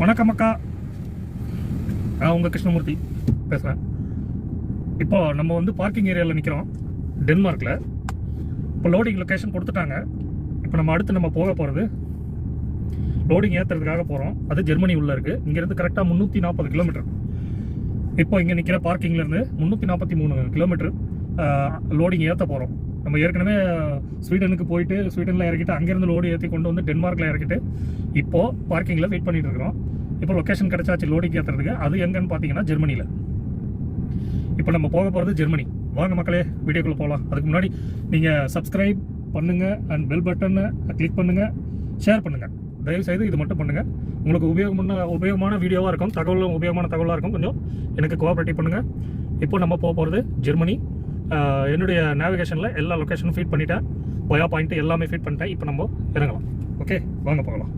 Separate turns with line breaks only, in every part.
வணக்கம் அக்கா. நான் உங்கள் கிருஷ்ணமூர்த்தி பேசுகிறேன் இப்போ நம்ம வந்து பார்க்கிங் ஏரியாவில் நிற்கிறோம் டென்மார்க்கில் இப்போ லோடிங் லொக்கேஷன் கொடுத்துட்டாங்க. இப்போ நம்ம அடுத்து நம்ம போக போகிறது லோடிங் ஏற்றுறதுக்காக போகிறோம் அது ஜெர்மனி உள்ளே இருக்குது இங்கேருந்து கரெக்டாக முந்நூற்றி நாற்பது கிலோமீட்டர் இப்போ இங்கே நிற்கிற பார்க்கிங்லேருந்து முந்நூற்றி நாற்பத்தி மூணு கிலோமீட்டர் லோடிங் ஏற்ற போகிறோம் நம்ம ஏற்கனவே ஸ்வீடனுக்கு போயிட்டு ஸ்வீடனில் இறக்கிட்டு அங்கேருந்து லோடு ஏற்றி கொண்டு வந்து டென்மார்க்கில் இறக்கிட்டு இப்போது பார்க்கிங்கில் வெயிட் பண்ணிட்டு இருக்கிறோம். இப்போ லொக்கேஷன் கிடச்சாச்சு லோடிக்கு ஏற்றுறதுக்கு அது எங்கன்னு பார்த்தீங்கன்னா ஜெர்மனியில் இப்போ நம்ம போக போகிறது ஜெர்மனி. வாங்க மக்களே வீடியோக்குள்ளே போகலாம் அதுக்கு முன்னாடி நீங்கள் சப்ஸ்கிரைப் பண்ணுங்கள் அண்ட் பெல் பட்டனை கிளிக் பண்ணுங்கள் ஷேர் பண்ணுங்கள் தயவு செய்து இது மட்டும் பண்ணுங்கள் உங்களுக்கு உபயோகமான உபயோகமான வீடியோவாக இருக்கும் தகவலும் உபயோகமான தகவலாக இருக்கும் கொஞ்சம் எனக்கு கோஆப்ரேட்டிவ் பண்ணுங்கள் இப்போ நம்ம போக போகிறது ஜெர்மனி. என்னுடைய நேவிகேஷனில் எல்லா லொக்கேஷனும் ஃபீட் பண்ணிட்டேன். ஒயா பாயிண்ட் எல்லாமே ஃபீட் பண்ணிட்டேன். இப்போ நம்ம இறங்கலாம். ஓகே வாங்க போகலாம்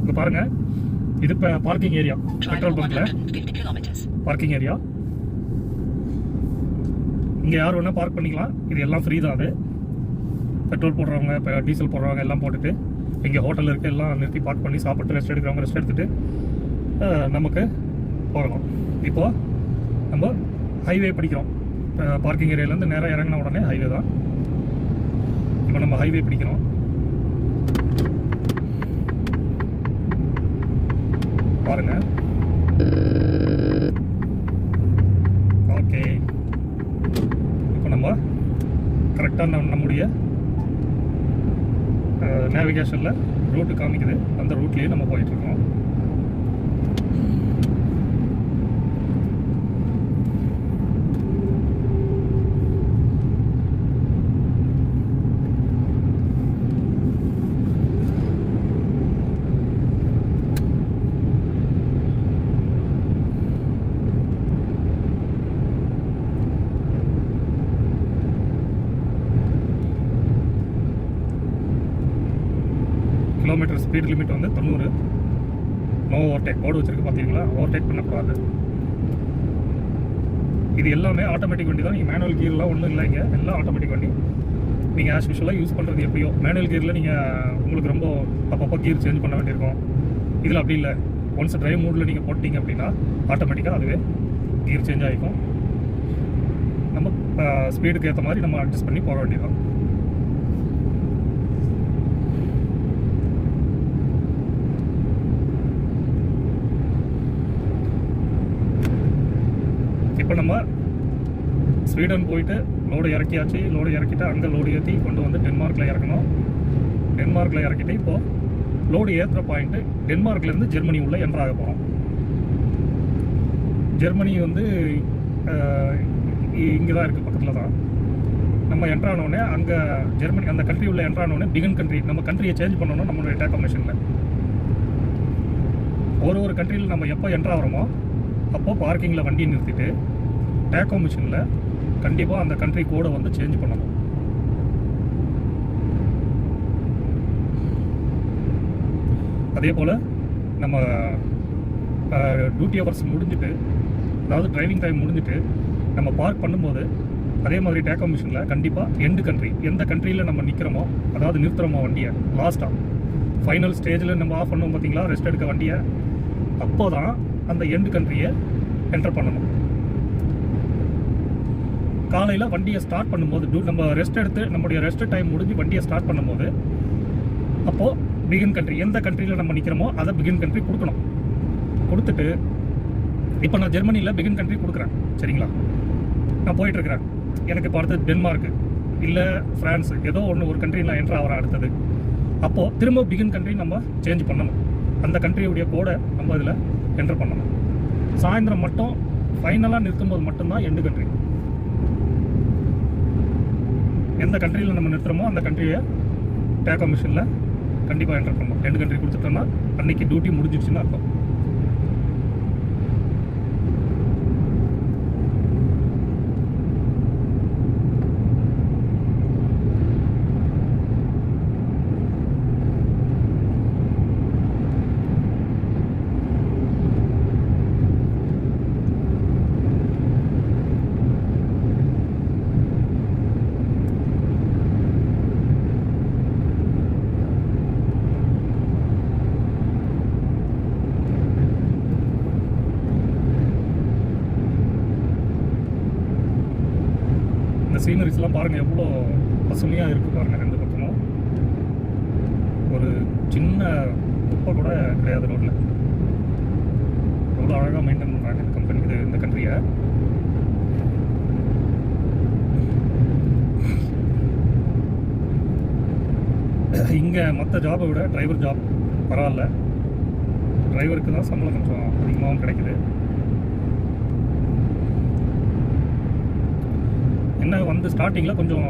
இங்க பாருங்க. இது இப்போ பார்க்கிங் ஏரியா பெட்ரோல் பங்க்ல
150 kilometers.
பார்க்கிங் ஏரியா இங்கே யார் வேணால் பார்க் பண்ணிக்கலாம். இது எல்லாம் ஃப்ரீ தான் அது. பெட்ரோல் போடுறவங்க இப்போ டீசல் போடுறவங்க எல்லாம் போட்டுட்டு இங்கே ஹோட்டல் இருக்குது எல்லாம் நிறுத்தி பார்க் பண்ணி சாப்பிட்டு ரெஸ்ட் எடுக்கிறவங்க ரெஸ்ட் எடுத்துகிட்டு நமக்கு போகலாம். இப்போ நம்ம ஹைவே பிடிக்கிறோம். பார்க்கிங் ஏரியாலேருந்து நேராக இறங்கின உடனே ஹைவே தான். இப்போ நம்ம ஹைவே பிடிக்கிறோம். பாருங்கள் ஓகே இப்போ நம்ம கரெக்டாக நம்ம நம்முடைய நேவிகேஷனில் ரூட்டு காமிக்குது. அந்த ரூட்லேயே நம்ம போயிட்டுருக்கோம் கிலோமீட்டர் ஸ்பீட் நூறு நோ ஓவர்டேக் போர்டு வச்சுருக்கு பார்த்தீங்களா? ஓவர்டேக் பண்ணக்கூடாது இது எல்லாமே ஆட்டோமேட்டிக் வண்டி தான். நீங்கள் மேனுவல் கீரெலாம் ஒன்றும் இல்லைங்க எல்லாம் ஆட்டோமேட்டிக் வண்டி. நீங்கள் ஆஸ் யூஷுவலாக யூஸ் பண்ணுறது எப்படியோ. மேனுவல் கீரில் நீங்கள் உங்களுக்கு ரொம்ப அப்பப்போ கீர் சேஞ்ச் பண்ண வேண்டியிருக்கும். இதில் அப்படி இல்லை. ஒன்ஸ் ட்ரைவ் மூடில் நீங்கள் போட்டிங்க அப்படின்னா ஆட்டோமேட்டிக்காக அதுவே கீர் சேஞ்ச் ஆகிக்கும் நம்ம ஸ்பீடுக்கு ஏற்ற மாதிரி நம்ம அட்ஜஸ்ட் பண்ணி போக வேண்டியதான் இப்போ நம்ம ஸ்வீடன் போயிட்டு லோடு இறக்கியாச்சு. லோடு இறக்கிட்டு அங்கே லோடு ஏற்றி கொண்டு வந்து டென்மார்க்கில் இறக்கணும். டென்மார்க்கில் இறக்கிட்டு இப்போது லோடு ஏற்றுற பாயிண்ட்டு டென்மார்க்லேருந்து ஜெர்மனி உள்ள என்ட்ராக போகிறோம் ஜெர்மனி வந்து இங்கே தான் இருக்குது பக்கத்தில் தான் நம்ம என்ட்ரானோடனே அங்கே ஜெர்மனி அந்த கண்ட்ரி உள்ள என்ட்ரானோடனே பிகன் கண்ட்ரி நம்ம கண்ட்ரியை சேஞ்ச் பண்ணணும் நம்மளுடைய டேக்கா மிஷினில் ஒரு ஒரு கண்ட்ரியில் நம்ம எப்போ என்ட்ராகிறோமோ அப்போது பார்க்கிங்கில் வண்டியை நிறுத்திட்டு டேக்கோ மிஷினில் கண்டிப்பாக அந்த கண்ட்ரி கோடை வந்து சேஞ்ச் பண்ணணும். அதே போல் நம்ம டியூட்டி ஹவர்ஸ் முடிஞ்சுட்டு அதாவது டிரைவிங் டைம் முடிஞ்சுட்டு நம்ம பார்க் பண்ணும்போது அதே மாதிரி டேக்கோ மிஷினில் கண்டிப்பாக எண்டு கண்ட்ரி எந்த கண்ட்ரியில் நம்ம நிற்கிறோமோ அதாவது நிறுத்துகிறோமோ வண்டியை லாஸ்ட்டாக ஃபைனல் ஸ்டேஜில் நம்ம ஆஃப் பண்ணுவோம் பார்த்தீங்களா ரெஸ்ட் எடுக்க வண்டியை அப்போ தான் அந்த எண்டு கண்ட்ரியை என்டர் பண்ணணும். காலையில் வண்டியை ஸ்டார்ட் பண்ணும்போது டூ நம்ம ரெஸ்ட் எடுத்து நம்முடைய ரெஸ்ட் டைம் முடிஞ்சு வண்டியை ஸ்டார்ட் பண்ணும்போது அப்போது பிகின் கண்ட்ரி எந்த கண்ட்ரியில் நம்ம நிற்கிறோமோ அதை பிகின் கண்ட்ரி கொடுக்கணும். கொடுத்துட்டு இப்போ நான் ஜெர்மனியில் பிகின் கண்ட்ரி கொடுக்குறேன். சரிங்களா? நான் போயிட்டுருக்கிறேன். எனக்கு இப்போ அடுத்தது டென்மார்க்கு இல்லை ஃப்ரான்ஸ் ஏதோ ஒன்று ஒரு கண்ட்ரி நான் என்ட்ரு ஆகிறேன் அடுத்தது. அப்போது திரும்ப பிகின் கண்ட்ரி நம்ம சேஞ்ச் பண்ணணும். அந்த கண்ட்ரியுடைய கோடை நம்ம இதில் என்ட்ரு பண்ணணும். சாயந்தரம் மட்டும் ஃபைனலாக நிறுத்தும்போது மட்டும்தான் எண்டு கண்ட்ரி எந்த கண்ட்ரியில் நம்ம நிறுத்துறோமோ அந்த கண்ட்ரியை டேக்கோ மிஷினில் கண்டிப்பாக என்டர் பண்ணணும். ரெண்டு கண்ட்ரி கொடுத்துட்டோம்னா அன்றைக்கி டியூட்டி முடிஞ்சிடுச்சுன்னு அர்த்தம். சீனரிஸ்லாம் பாருங்கள் எவ்வளோ பசுமையாக இருக்குது பாருங்கள் ரெண்டு பக்கமும். ஒரு சின்ன குப்பை கூட கிடையாது ரோட்டில் எவ்வளோ அழகாக மெயின்டைன் பண்ணுறாங்க இந்த கம்பெனி இது இந்த கண்ட்ரியை இங்கே மற்ற ஜாபை விட டிரைவர் ஜாப் பரவாயில்ல. டிரைவருக்கு தான் சம்பளம் கொஞ்சம் அதிகமாகவும் கிடைக்குது. என்ன வந்து ஸ்டார்டிங்கில் கொஞ்சம்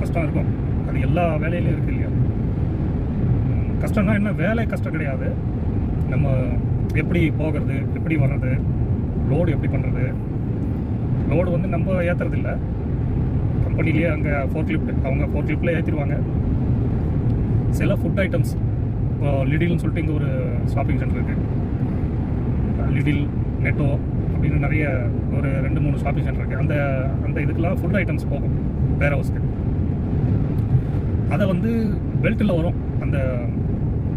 கஷ்டம் இருக்கும். அது எல்லா வேலையிலையும் இருக்குது இல்லையா? கஷ்டம்னா என்ன? வேலை கஷ்டம் கிடையாது. நம்ம எப்படி போகிறது எப்படி வர்றது லோடு எப்படி பண்ணுறது லோடு வந்து நம்ம ஏற்றுறது இல்லை கம்பெனிலேயே அங்கே ஃபோர்க்லிஃப்ட் அவங்க ஃபோர்க்லிஃப்டில் ஏற்றிடுவாங்க சில ஃபுட் ஐட்டம்ஸ் இப்போ லிடில்னு சொல்லிட்டு இங்கே ஒரு ஷாப்பிங் சென்டர் இருக்குது லிடில் நெட்டோ அப்படின்னு நிறைய ஒரு ரெண்டு மூணு ஷாப்பிங் சென்டர் இருக்குது அந்த அந்த இதுக்கெல்லாம் ஃபுட் ஐட்டம்ஸ் போகும். வேர் ஹவுஸ்க்கு அதை வந்து பெல்ட்டில் வரும். அந்த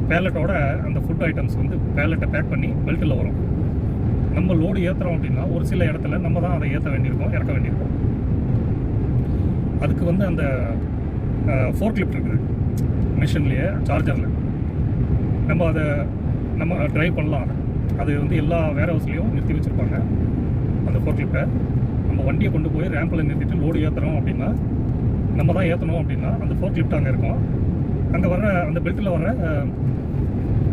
பேலட்டோட அந்த ஃபுட் ஐட்டம்ஸ் வந்து பேலட்டை பேக் பண்ணி பெல்ட்டில் வரும். நம்ம லோடு ஏற்றுறோம் அப்படின்னா ஒரு சில இடத்துல நம்ம தான் அதை ஏற்ற வேண்டியிருக்கோம் இறக்க வேண்டியிருக்கோம். அதுக்கு வந்து அந்த ஃபோர்க் லிஃப்ட் இருக்குது. மிஷின்லேயே சார்ஜரில் நம்ம அதை நம்ம ட்ரைவ் பண்ணலாம் அதை. அது வந்து எல்லா வேர் ஹவுஸ்லேயும் நிறுத்தி வச்சுருப்பாங்க. அந்த ஃபோர்க்லிஃப்ட்டை நம்ம வண்டியை கொண்டு போய் ரேம்பில் நிறுத்திட்டு லோடு ஏற்றுறோம் அப்படின்னா நம்ம தான் ஏற்றணும் அப்படின்னா அந்த ஃபோர்க்லிஃப்ட் அங்கே இருக்கும். அங்கே வர்ற அந்த பெல்ட்டில் வர்ற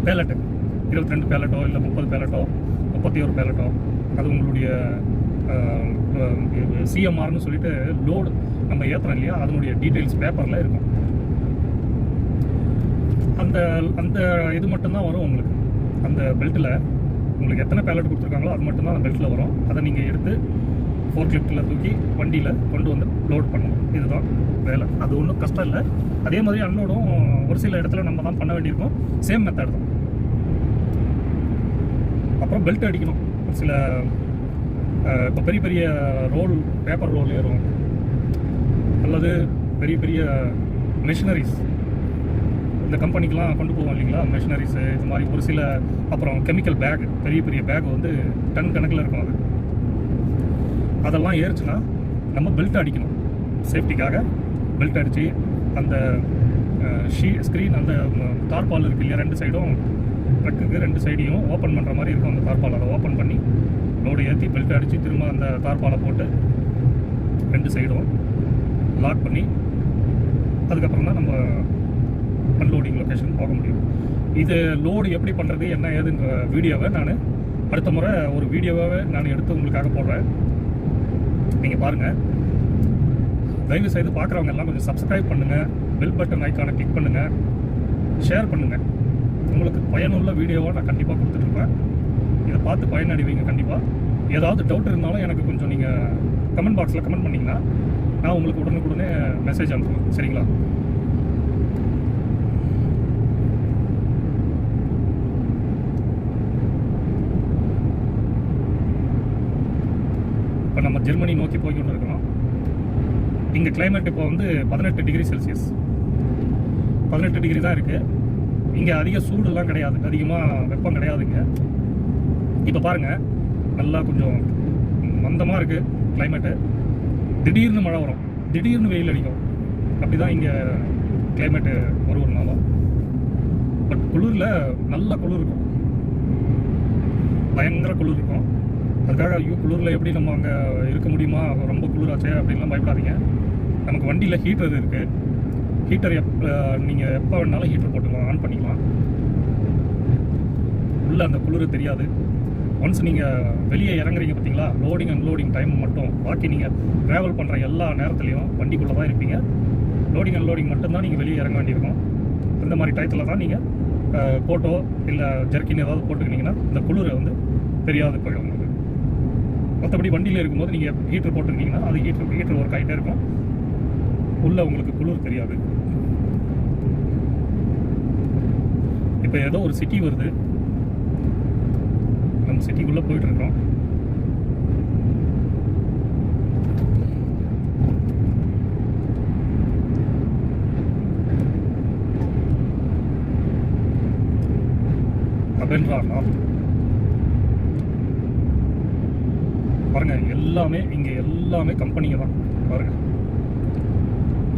பேலட்டு இருபத்தி ரெண்டு பேலட்டோ இல்லை முப்பது பேலட்டோ முப்பத்தி ஒரு பேலட்டோ அது உங்களுடைய சிஎம்ஆர்னு சொல்லிட்டு லோடு நம்ம ஏற்றுறோம் இல்லையா? அதனுடைய டீட்டெயில்ஸ் பேப்பரில் இருக்கும். அந்த அந்த இது மட்டும்தான் வரும் உங்களுக்கு. அந்த பெல்ட்டில் உங்களுக்கு எத்தனை பேலட் கொடுத்துருக்காங்களோ அது மட்டும்தான் அந்த பெல்ட்டில் வரும். அதை நீங்கள் எடுத்து ஃபோர் கிளிப்டில் தூக்கி வண்டியில் கொண்டு வந்து லோட் பண்ணணும். இதுதான் வேலை. அது ஒன்றும் கஷ்டம் இல்லை. அதே மாதிரி அன்லோடும் ஒரு சில இடத்துல நம்ம தான் பண்ண வேண்டியிருக்கும். சேம் மெத்தட் தான். அப்புறம் பெல்ட் அடிக்கணும். ஒரு சில இப்போ பெரிய பெரிய ரோல் பேப்பர் ரோல் ஏறும். அல்லது பெரிய பெரிய மிஷினரிஸ் இந்த கம்பெனிக்கெலாம் கொண்டு போவோம் இல்லைங்களா? மிஷினரிஸு இது மாதிரி ஒரு சில அப்புறம் கெமிக்கல் பேக் பெரிய பெரிய பேக் வந்து டன் கணக்கில் இருக்கும் அது. அதெல்லாம் ஏறுச்சுன்னா நம்ம பெல்ட் அடிக்கணும். சேஃப்டிக்காக பெல்ட் அடித்து அந்த ஷீ ஸ்க்ரீன் அந்த தார்பால் இருக்கு இல்லையா ரெண்டு சைடும் ட்ரக்குக்கு ரெண்டு சைடையும் ஓப்பன் பண்ணுற மாதிரி இருக்கும் அந்த தார்பால். அதை ஓப்பன் பண்ணி லோடு ஏற்றி பெல்ட் அடித்து திரும்ப அந்த தார்பாலை போட்டு ரெண்டு சைடும் லாக் பண்ணி அதுக்கப்புறம் தான் நம்ம அன்லோடிங் லொக்கேஷன் போக முடியும். இது லோடு எப்படி பண்ணுறது என்ன ஏதுன்ற வீடியோவை நான் அடுத்த முறை ஒரு வீடியோவாகவே நான் எடுத்து உங்களுக்காக போடுறேன். நீங்கள் பாருங்கள் தயவு செய்து பார்க்குறவங்க எல்லாம் கொஞ்சம் சப்ஸ்கிரைப் பண்ணுங்கள் பெல் பட்டன் ஐக்கானை கிளிக் பண்ணுங்கள் ஷேர் பண்ணுங்கள் உங்களுக்கு பயனுள்ள வீடியோவை நான் கண்டிப்பாக கொடுத்துட்ருப்பேன். இதை பார்த்து பயனடைவீங்க கண்டிப்பாக ஏதாவது டவுட் இருந்தாலும் எனக்கு கொஞ்சம் நீங்கள் கமெண்ட் பாக்ஸில் கமெண்ட் பண்ணிங்கன்னா நான் உங்களுக்கு உடனுக்குடனே மெசேஜ் அனுப்புவேன். சரிங்களா? ஜெர்மனி நோக்கி போய்கொண்டு இருக்கிறோம் இங்கே கிளைமேட் இப்போ வந்து பதினெட்டு டிகிரி செல்சியஸ் பதினெட்டு டிகிரி தான் இருக்குது இங்கே அதிக சூடுலாம் கிடையாது. அதிகமாக வெப்பம் கிடையாதுங்க. இப்போ பாருங்கள் நல்லா கொஞ்சம் மந்தமாக இருக்குது கிளைமேட்டு திடீர்னு மழை வரும். திடீர்னு வெயில் அடிக்கும். அப்படி தான் இங்கே கிளைமேட்டு ஒரு ஒரு நாளும். பட் குளிரில் நல்ல குளிர் இருக்கும். பயங்கர குளிர் இருக்கும். அதுக்காக ஐயோ குளிரில் எப்படி நம்ம அங்கே இருக்க முடியுமா? ரொம்ப குளிராச்சே அப்படின்லாம் பயப்படாதீங்க. நமக்கு வண்டியில் ஹீட்டர் இருக்குது ஹீட்டர் எப் நீங்கள் எப்போ வேணாலும் ஹீட்டர் போட்டுக்கலாம் ஆன் பண்ணிக்கலாம். உள்ளே அந்த குளிர் தெரியாது. ஒன்ஸ் நீங்கள் வெளியே இறங்குறீங்க பார்த்தீங்களா லோடிங் அன்லோடிங் டைம் மட்டும். பாக்கி நீங்கள் ட்ராவல் பண்ணுற எல்லா நேரத்துலையும் வண்டிக்குள்ளே தான் இருப்பீங்க. லோடிங் அன்லோடிங் மட்டும்தான் நீங்கள் வெளியே இறங்க வேண்டியிருக்கும். இந்த மாதிரி டயத்தில் தான் நீங்கள் கோட்டோ இல்லை ஜெர்க்கின் ஏதாவது போட்டுக்கிட்டிங்கன்னா இந்த குளிரை வந்து தெரியாது போயிடும் உங்களுக்கு. மற்றபடி வண்டியில் இருக்கும்போது நீங்கள் ஹீட்டர் போட்டிருக்கீங்கன்னா அது ஹீட்டர் ஹீட்டர் ஒர்க் ஆகிட்டே இருக்கும். உள்ளே உங்களுக்கு குளிர் தெரியாது. இப்போ ஏதோ ஒரு சிட்டி வருது. நம்ம சிட்டிக்குள்ளே போயிட்டுருக்கோம். இருக்கோம் அபென்ரா பாருங்கள் பாருங்க எல்லாமே இங்க எல்லாமே கம்பெனிங்க தான். பாருங்க.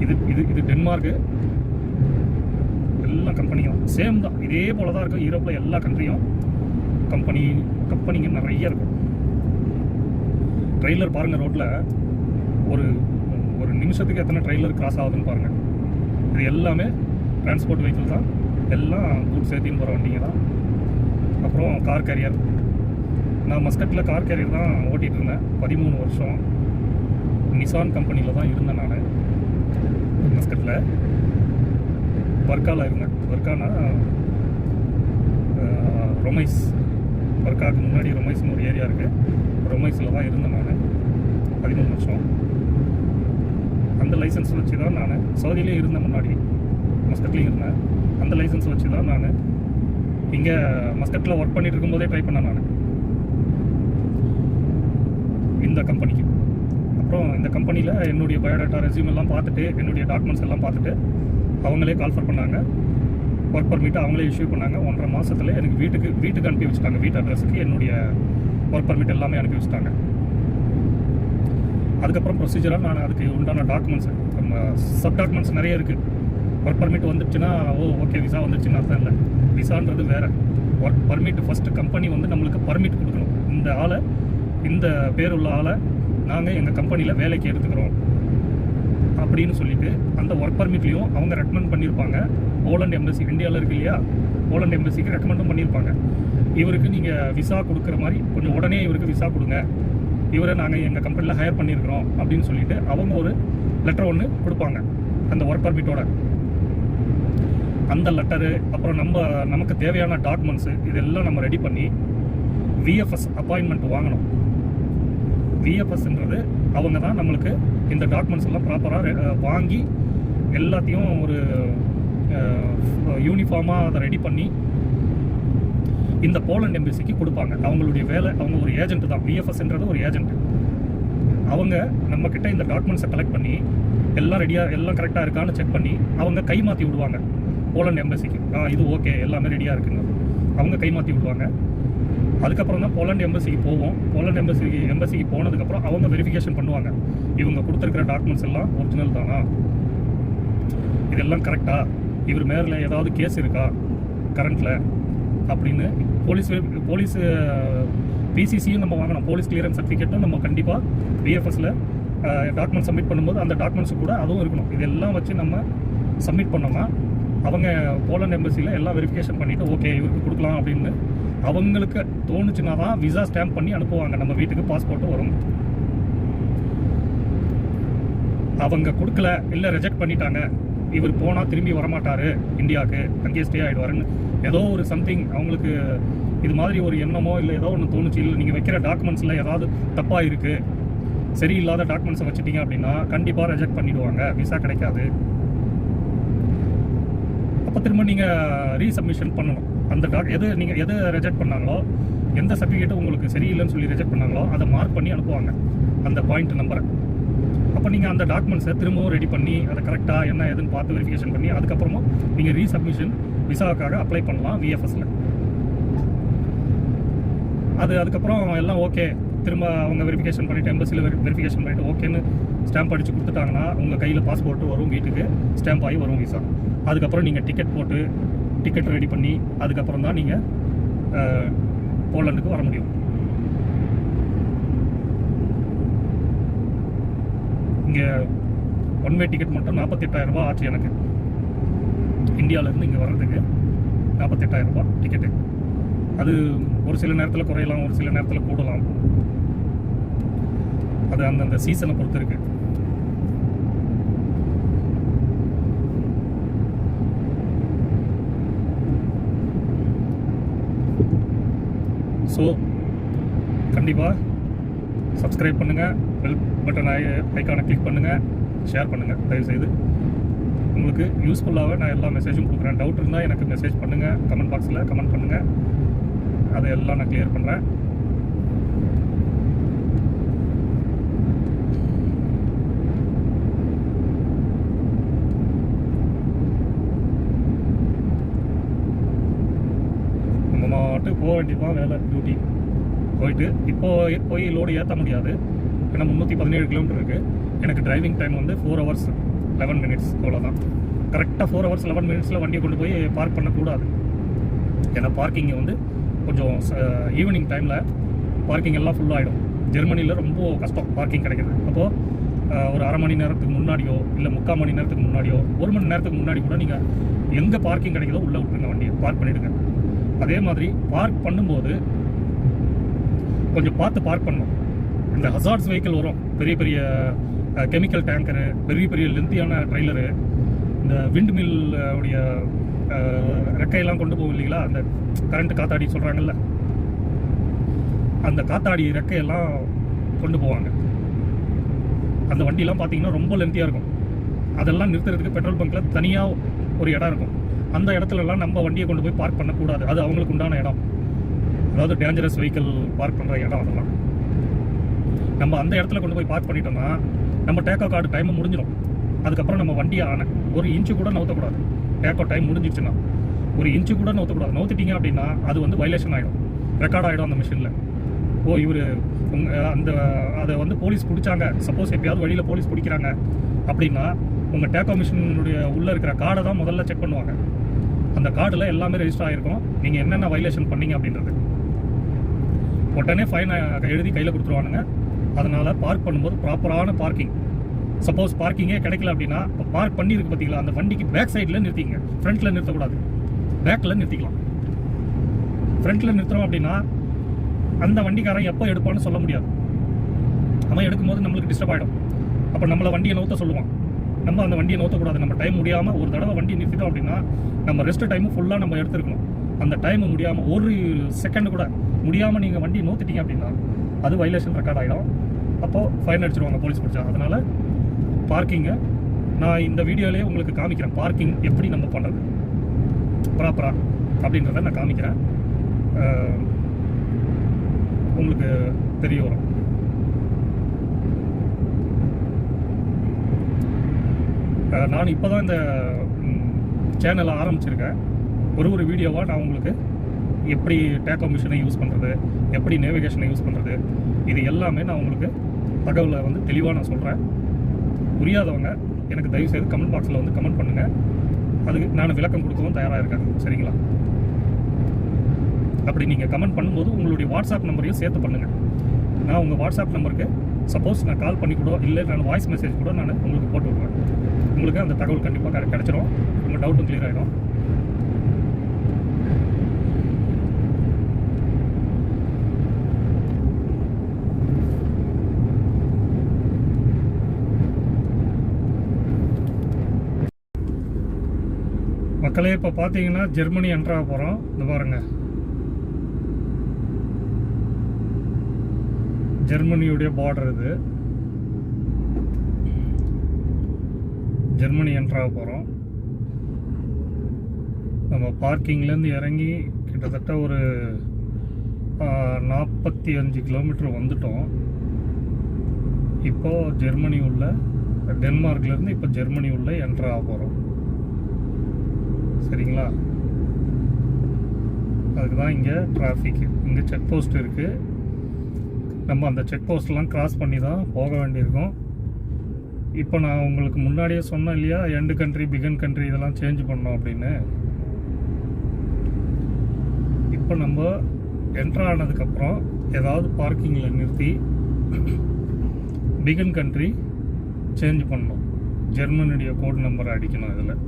இது இது இது டென்மார்க்கு எல்லா கம்பெனியும் சேம் தான். இதே போல தான் இருக்கும். யூரோப்பில் எல்லா கண்ட்ரியும் கம்பெனி கம்பெனிங்க நிறைய இருக்கும். ட்ரெய்லர் பாருங்கள் ரோட்டில் ஒரு ஒரு நிமிஷத்துக்கு எத்தனை ட்ரெய்லர் கிராஸ் ஆகுதுன்னு பாருங்கள் இது எல்லாமே டிரான்ஸ்போர்ட் வெஹிக்கிள் தான். எல்லாம் கூட்ஸ் ஏற்றின்னு போகிற வண்டிங்க தான். அப்புறம் கார் கேரியர் நான் மஸ்கட்டில் கார் கேரியர் தான் ஓட்டிகிட்டு இருந்தேன். பதிமூணு வருஷம். நிசான் கம்பெனியில் தான் இருந்தேன் நான். மஸ்கட்டில் வர்க்காவில் இருந்தேன். வர்க்கானா ரொமைஸ் வர்க்காவுக்கு முன்னாடி ரொமைஸ்னு ஒரு ஏரியா இருக்குது ரொமைஸில் தான் இருந்தேன் நான். பதிமூணு வருஷம். அந்த லைசன்ஸ் வச்சு தான் நான் சவுதியிலே இருந்தேன் முன்னாடி. மஸ்கட்லேயும் இருந்தேன். அந்த லைசன்ஸ் வச்சு தான் நான் இங்கே மஸ்கட்டில் ஒர்க் பண்ணிட்டு இருக்கும்போதே ட்ரை பண்ணேன் நான். இந்த கம்பெனிக்கு அப்புறம் இந்த கம்பெனியில் என்னுடைய பயோடேட்டா ரெசியூம் எல்லாம் பார்த்துட்டு என்னுடைய டாக்குமெண்ட்ஸ் எல்லாம் பார்த்துட்டு அவங்களே கால்ஃபர் பண்ணாங்க. ஒர்க் பர்மிட் அவங்களே இஷ்யூ பண்ணாங்க. ஒன்றரை மாதத்தில் எனக்கு வீட்டுக்கு வீட்டுக்கு அனுப்பி வச்சுட்டாங்க. வீட்டு அட்ரஸுக்கு என்னுடைய ஒர்க் பர்மிட் எல்லாமே அனுப்பி வச்சுட்டாங்க. அதுக்கப்புறம் ப்ரொசீஜராக நான் அதுக்கு உண்டான டாக்குமெண்ட்ஸ் சப் டாக்குமெண்ட்ஸ் நிறைய இருக்குது ஒர்க் பர்மிட் வந்துச்சுன்னா ஓ ஓகே விசா வந்துச்சுன்னா தான் இல்லை. விசான்றது வேறு. ஒர்க் பர்மிட் ஃபஸ்ட்டு கம்பெனி வந்து நம்மளுக்கு பர்மிட் கொடுக்கணும். இந்த ஆளை இந்த பேருள்ள ஆளை நாங்கள் எங்கள் கம்பெனியில் வேலைக்கு எடுத்துக்கிறோம் அப்படின்னு சொல்லிட்டு அந்த ஒர்க் பர்மிட்லேயும் அவங்க ரெக்கமெண்ட் பண்ணியிருப்பாங்க போலண்ட் எம்பசி இந்தியாவில் இருக்கு இல்லையா? போலண்ட் எம்பசிக்கு ரெக்கமெண்டும் பண்ணியிருப்பாங்க இவருக்கு நீங்கள் விசா கொடுக்குற மாதிரி கொஞ்சம் உடனே இவருக்கு விசா கொடுங்க. இவரை நாங்கள் எங்கள் கம்பெனியில் ஹையர் பண்ணியிருக்கிறோம் அப்படின்னு சொல்லிட்டு அவங்க ஒரு லெட்டர் ஒன்று கொடுப்பாங்க. அந்த ஒர்க் பர்மிட்டோட அந்த லெட்டரு அப்புறம் நம்ம நமக்கு தேவையான டாக்குமெண்ட்ஸு இதெல்லாம் நம்ம ரெடி பண்ணி விஎஃப்எஸ் அப்பாயின்மெண்ட் வாங்கணும். விஎஃப்எஸ்ன்றது அவங்க தான் நம்மளுக்கு இந்த டாக்குமெண்ட்ஸ் எல்லாம் ப்ராப்பராக வாங்கி எல்லாத்தையும் ஒரு யூனிஃபார்மாக அதை ரெடி பண்ணி இந்த போலண்ட் எம்பசிக்கு கொடுப்பாங்க. அவங்களுடைய வேலை அவங்க ஒரு ஏஜென்ட் தான். விஎஃப்எஸ்ன்றது ஒரு ஏஜென்ட் அவங்க நம்மக்கிட்ட இந்த டாக்குமெண்ட்ஸை கலெக்ட் பண்ணி எல்லாம் ரெடியாக எல்லாம் கரெக்டாக இருக்கான்னு செக் பண்ணி அவங்க கை மாற்றி விடுவாங்க. போலண்ட் எம்பசிக்கு ஆ இது ஓகே எல்லாமே ரெடியாக இருக்குங்க அவங்க கை மாற்றி விடுவாங்க. அதுக்கப்புறம் தான் போலண்ட் எம்பசிக்கு போவோம். போலண்ட் எம்பசிக்கு எம்பசிக்கு போனதுக்கப்புறம் அவங்க வெரிஃபிகேஷன் பண்ணுவாங்க. இவங்க கொடுத்துருக்கிற டாக்குமெண்ட்ஸ் எல்லாம் ஒரிஜினல் தானா? இதெல்லாம் கரெக்டா இவர் மேலே ஏதாவது கேஸ் இருக்கா? கரண்ட்டில் அப்படின்னு போலீஸ் போலீஸ் பிசிசியும் நம்ம வாங்கணும். போலீஸ் கிளியரன்ஸ் சர்டிஃபிகேட்டும் நம்ம கண்டிப்பாக பிஎஃப்எஸில் டாக்குமெண்ட் சப்மிட் பண்ணும்போது அந்த டாக்குமெண்ட்ஸ் கூட அதுவும் இருக்கணும். இதெல்லாம் வச்சு நம்ம சப்மிட் பண்ணோம்னா அவங்க போலண்ட் எம்பசியில் எல்லாம் வெரிஃபிகேஷன் பண்ணிவிட்டு ஓகே இவருக்கு கொடுக்கலாம் அப்படின்னு அவங்களுக்கு தோணுச்சுன்னா தான் விசா ஸ்டாம்ப் பண்ணி அனுப்புவாங்க. நம்ம வீட்டுக்கு பாஸ்போர்ட் வரும். அவங்க கொடுக்கல இல்லை ரிஜெக்ட் பண்ணிட்டாங்க. இவர் போனால் திரும்பி வரமாட்டார் இந்தியாவுக்கு அங்கேயே ஸ்டே ஆகிடுவாருன்னு ஏதோ ஒரு சம்திங் அவங்களுக்கு இது மாதிரி ஒரு எண்ணமோ இல்லை ஏதோ ஒன்று தோணுச்சு. இல்லை நீங்கள் வைக்கிற டாக்குமெண்ட்ஸில் ஏதாவது தப்பாக இருக்குது சரியில்லாத டாக்குமெண்ட்ஸை வச்சுட்டீங்க அப்படின்னா கண்டிப்பாக ரிஜெக்ட் பண்ணிவிடுவாங்க விசா கிடைக்காது. அப்போ திரும்ப நீங்கள் ரீசப்மிஷன் பண்ணணும். அந்த டாக் எது நீங்கள் எது ரிஜெக்ட் பண்ணாங்களோ எந்த சர்டிஃபிகேட்டும் உங்களுக்கு சரியில்லைன்னு சொல்லி ரிஜெக்ட் பண்ணாங்களோ அதை மார்க் பண்ணி அனுப்புவாங்க. அந்த பாயிண்ட் நம்பரை அப்போ நீங்கள் அந்த டாக்குமெண்ட்ஸை திரும்பவும் ரெடி பண்ணி அதை கரெக்டாக என்ன ஏதுன்னு பார்த்து வெரிஃபிகேஷன் பண்ணி அதுக்கப்புறமா நீங்கள் ரீசப்மிஷன் விசாவுக்காக அப்ளை பண்ணலாம் விஎஃப்எஸில் அது அதுக்கப்புறம் எல்லாம் ஓகே திரும்ப அவங்க வெரிஃபிகேஷன் பண்ணிவிட்டு எம்பசியில் வெரிஃபிகேஷன் பண்ணிவிட்டு ஓகேன்னு ஸ்டாம்ப் அடித்து கொடுத்துட்டாங்கன்னா உங்கள் கையில் பாஸ்போர்ட்டு வரும் வீட்டுக்கு ஸ்டாம்ப் ஆகி வரும் விசா அதுக்கப்புறம் நீங்கள் டிக்கெட் போட்டு டிக்கெட் ரெடி பண்ணி அதுக்கப்புறம் தான் நீங்கள் போலண்டுக்கு வர முடியும். இங்கே ஒன் வே டிக்கெட் மட்டும் நாற்பத்தெட்டாயிரம் ரூபாய் ஆச்சு எனக்கு. இந்தியாவிலேருந்து இங்கே வர்றதுக்கு நாற்பத்தெட்டாயிரம் ரூபா டிக்கெட்டு அது ஒரு சில நேரத்தில் குறையலாம் ஒரு சில நேரத்தில் கூடலாம். அது அந்தந்த சீசனை பொறுத்துருக்கு. ஸோ கண்டிப்பாக சப்ஸ்கிரைப் பண்ணுங்கள் பெல் பட்டன் ஐ ஐக்கானை கிளிக் பண்ணுங்கள் ஷேர் பண்ணுங்கள் தயவுசெய்து. உங்களுக்கு யூஸ்ஃபுல்லாகவே நான் எல்லா மெசேஜும் கொடுக்குறேன். டவுட் இருந்தால் எனக்கு மெசேஜ் பண்ணுங்கள் கமெண்ட் பாக்ஸில் கமெண்ட் பண்ணுங்கள் அதை எல்லாம் நான் கிளியர் பண்ணுறேன் பார்த்து போக வேண்டியதுதான் வேலை டியூட்டி போயிட்டு இப்போ போய் லோடு ஏற்ற முடியாது. ஏன்னா முந்நூற்றி பதினேழு கிலோமீட்டர் இருக்குது எனக்கு டிரைவிங் டைம் வந்து ஃபோர் ஹவர்ஸ் லெவன் மினிட்ஸ் அவ்வளோதான் கரெக்டாக ஃபோர் ஹவர்ஸ் லெவன் மினிட்ஸில் வண்டியை கொண்டு போய் பார்க் பண்ணக்கூடாது. ஏன்னா பார்க்கிங்கை வந்து கொஞ்சம் ஈவினிங் டைமில் பார்க்கிங் எல்லாம் ஃபுல்லாகிடும் ஜெர்மனியில் ரொம்ப கஷ்டம் பார்க்கிங் கிடைக்கிறது. அப்போது ஒரு அரை மணி நேரத்துக்கு முன்னாடியோ இல்லை முக்கால் மணி நேரத்துக்கு முன்னாடியோ ஒரு மணி நேரத்துக்கு முன்னாடி கூட நீங்கள் எங்கே பார்க்கிங் கிடைக்குதோ உள்ளே விட்டுருங்க வண்டியை பார்க் பண்ணிவிடுங்க அதே மாதிரி பார்க் பண்ணும்போது கொஞ்சம் பார்த்து பார்க் பண்ணணும். இந்த ஹசார்ட்ஸ் வெஹிக்கிள் வரும். பெரிய பெரிய கெமிக்கல் டேங்கரு பெரிய பெரிய லென்த்தியான ட்ரெய்லரு இந்த விண்ட் மில் உடைய ரெக்கையெல்லாம் கொண்டு போகும் இல்லைங்களா? அந்த கரண்ட் காத்தாடி சொல்கிறாங்கல்ல அந்த காத்தாடி ரெக்கையெல்லாம் கொண்டு போவாங்க. அந்த வண்டிலாம் பார்த்தீங்கன்னா ரொம்ப லென்த்தியாக இருக்கும். அதெல்லாம் நிறுத்துறதுக்கு பெட்ரோல் பங்க்கில் தனியாக ஒரு இடம் இருக்கும். அந்த இடத்துலலாம் நம்ம வண்டியை கொண்டு போய் பார்க் பண்ணக்கூடாது. அது அவங்களுக்கு உண்டான இடம். அதாவது டேஞ்சரஸ் வெஹிக்கிள் பார்க் பண்ணுற இடம் அதெல்லாம். நம்ம அந்த இடத்துல கொண்டு போய் பார்க் பண்ணிட்டோம்னா நம்ம டேக்கோ கார்டு டைம் முடிஞ்சிடும். அதுக்கப்புறம் நம்ம வண்டியை ஆன ஒரு இன்ச்சு கூட நவுத்தக்கூடாது. டேக்கோ டைம் முடிஞ்சிச்சுன்னா ஒரு இன்ச்சு கூட நவுத்தக்கூடாது. நவுத்திட்டீங்க அப்படின்னா அது வந்து வைலேஷன் ஆகிடும் ரெக்கார்ட் ஆகிடும் அந்த மிஷினில் ஓ இவர் அந்த அதை வந்து போலீஸ் பிடிச்சாங்க. சப்போஸ் எப்பயாவது வழியில் போலீஸ் பிடிக்கிறாங்க அப்படின்னா உங்கள் டேக்கோ மிஷினுடைய உள்ளே இருக்கிற கார்டை தான் முதல்ல செக் பண்ணுவாங்க. அந்த கார்டில் எல்லாமே ரெஜிஸ்டர் ஆகிருக்கும் நீங்கள் என்னென்ன வைலேஷன் பண்ணீங்க அப்படின்றது. உடனே ஃபைன் எழுதி கையில் கொடுத்துருவானுங்க. அதனால் பார்க் பண்ணும்போது ப்ராப்பரான பார்க்கிங் சப்போஸ் பார்க்கிங்கே கிடைக்கல அப்படின்னா இப்போ பார்க் பண்ணியிருக்கு பார்த்தீங்களா அந்த வண்டிக்கு பேக் சைடில் நிறுத்திங்க ஃப்ரண்ட்டில் நிறுத்தக்கூடாது. பேக்கில் நிறுத்திக்கலாம். ஃப்ரண்ட்டில் நிறுத்துகிறோம் அப்படின்னா அந்த வண்டிக்காரன் எப்போ எடுப்பான்னு சொல்ல முடியாது. அவன் எடுக்கும்போது நம்மளுக்கு டிஸ்டர்ப் ஆகிடும் அப்போ நம்மளை வண்டியை நோத்த சொல்லுவான். நம்ம அந்த வண்டியை நோத்தக்கூடாது. நம்ம டைம் முடியாமல் ஒரு தடவை வண்டி நிறுத்திட்டோம் அப்படின்னா நம்ம ரெஸ்ட் டைமும் ஃபுல்லாக நம்ம எடுத்துருக்கணும். அந்த டைம் முடியாமல் ஒரு செகண்ட் கூட முடியாமல் நீங்கள் வண்டி நோத்திட்டீங்க அப்படின்னா அது வைலேஷன் ரெக்கார்ட் ஆகிடும் அப்போது ஃபைன் அடிச்சிருவாங்க போலீஸ் பிடிச்சா. அதனால் பார்க்கிங்கை நான் இந்த வீடியோலேயே உங்களுக்கு காமிக்கிறேன். பார்க்கிங் எப்படி நம்ம பண்ணுறது ப்ராப்பராக அப்படின்றத நான் காமிக்கிறேன். உங்களுக்கு தெரிய வரும். நான் இப்போ தான் இந்த சேனலை ஆரம்பிச்சிருக்கேன். ஒரு ஒரு வீடியோவாக நான் உங்களுக்கு எப்படி டேக்கோ மிஷினை யூஸ் பண்ணுறது எப்படி நேவிகேஷனை யூஸ் பண்ணுறது இது எல்லாமே நான் உங்களுக்கு தகவலை வந்து தெளிவாக நான் சொல்கிறேன் புரியாதவங்க எனக்கு தயவு செய்து கமெண்ட் பாக்ஸில் வந்து கமெண்ட் பண்ணுங்கள் அதுக்கு நான் விளக்கம் கொடுக்கவும் தயாராக இருக்கேன். சரிங்களா? அப்படி நீங்கள் கமெண்ட் பண்ணும்போது உங்களுடைய வாட்ஸ்அப் நம்பரையும் சேர்த்து பண்ணுங்கள் நான் உங்கள் வாட்ஸ்அப் நம்பருக்கு சப்போஸ் நான் கால் பண்ணி கூட இல்லை நான் வாய்ஸ் மெசேஜ் கூட நான் உங்களுக்கு போட்டு விடுவேன். உங்களுக்கு அந்த தகவல் கண்டிப்பாக கிடைச்சிரும். உங்கள் டவுட்டும் கிளியர் ஆகிடும் மக்களே இப்போ பார்த்தீங்கன்னா ஜெர்மனி என்ட்ராக போகிறோம் இந்த பாருங்க. ஜெர்மனியுடைய பார்டர் இது. ஜெர்மனி என்ட்ராக போகிறோம் நம்ம பார்க்கிங்லேருந்து இறங்கி கிட்டத்தட்ட ஒரு நாற்பத்தி அஞ்சு கிலோமீட்டர் வந்துட்டோம். இப்போ ஜெர்மனி உள்ள டென்மார்க்லேருந்து இப்போ ஜெர்மனி உள்ள என்ட்ரு ஆக போகிறோம் சரிங்களா? அதுக்கு தான் இங்கே டிராஃபிக் இங்கே செக் போஸ்ட் இருக்குது நம்ம அந்த செக் போஸ்ட்லாம் க்ராஸ் பண்ணி தான் போக வேண்டியிருக்கும். இப்போ நான் உங்களுக்கு முன்னாடியே சொன்னேன் இல்லையா? எண்டு கண்ட்ரி பிகன் கண்ட்ரி இதெல்லாம் சேஞ்ச் பண்ணோம் அப்படின்னு. இப்போ நம்ம என்ட்ரு ஆனதுக்கப்புறம் ஏதாவது பார்க்கிங்கில் நிறுத்தி பிகன் கண்ட்ரி சேஞ்ச் பண்ணணும். ஜெர்மனுடைய கோட் நம்பரை அடிக்கணும் இதில்.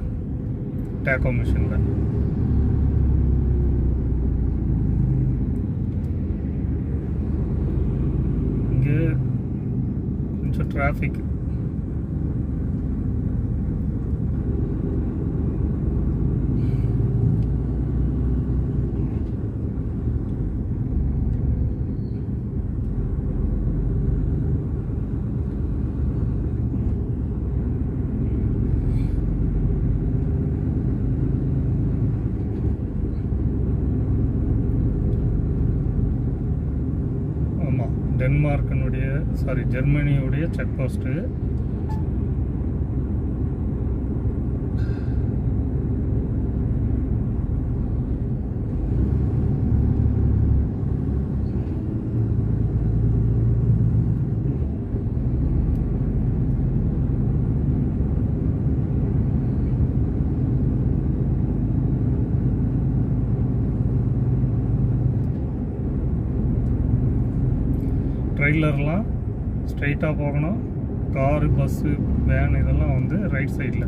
டேக்கோ மிஷினில் இங்கே கொஞ்சம் டிராஃபிக் சாரி ஜெர்மனியுடைய செக் போஸ்ட்டு ட்ரெய்லர்லாம் ஸ்ட்ரைட்டாக போகணும். காரு பஸ்ஸு வேன் இதெல்லாம் வந்து ரைட் சைடில்